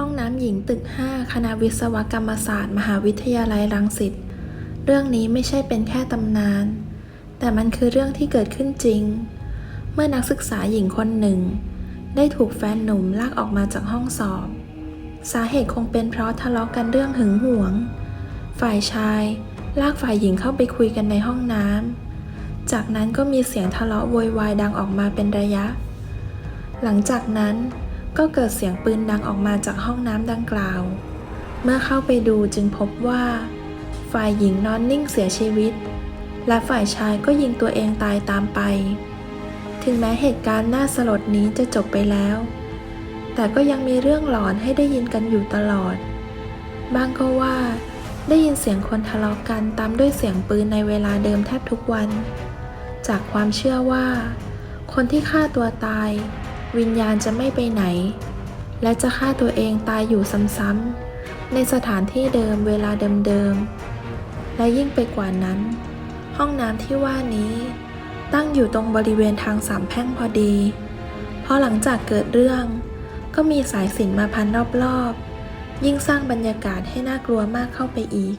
ห้องน้ำหญิงตึก 5 คณะวิศวกรรมศาสตร์ มหาวิทยาลัยรังสิต เรื่องนี้ไม่ใช่เป็นแค่ตำนาน แต่มันคือเรื่องที่เกิดขึ้นจริง เมื่อนักศึกษาหญิงคนหนึ่ง ได้ถูกแฟนหนุ่มลากออกมาจากห้องสอบ สาเหตุคงเป็นเพราะทะเลาะกันเรื่องหึงหวง ฝ่ายชายลากฝ่ายหญิงเข้าไปคุยกันในห้องน้ำ จากนั้นก็มีเสียงทะเลาะโวยวายดังออกมาเป็นระยะ หลังจากนั้น ก็เกิดเสียงปืนดังออกมาจากห้องน้ำดังกล่าว เมื่อเข้าไปดูจึงพบว่า ฝ่ายหญิงนอนนิ่งเสียชีวิต และฝ่ายชายก็ยิงตัวเองตายตามไป ถึงแม้เหตุการณ์น่าสลดนี้จะจบไปแล้ว แต่ก็ยังมีเรื่องหลอนให้ได้ยินกันอยู่ตลอด บางก็ว่า ได้ยินเสียงคนทะเลาะกันตามด้วยเสียงปืนในเวลาเดิมแทบทุกวัน จากความเชื่อว่า คนที่ฆ่าตัวตาย วิญญาณจะไม่ไปไหน และจะฆ่าตัวเองตายอยู่ซ้ำๆในสถานที่เดิมเวลาเดิมๆ และยิ่งไปกว่านั้น ห้องน้ำที่ว่านี้ ตั้งอยู่ตรงบริเวณทางสามแพร่งพอดี เพราะหลังจากเกิดเรื่อง ก็มีสายสิญจนมาพันรอบๆ ยิ่งสร้างบรรยากาศให้น่ากลัวมากเข้าไปอีก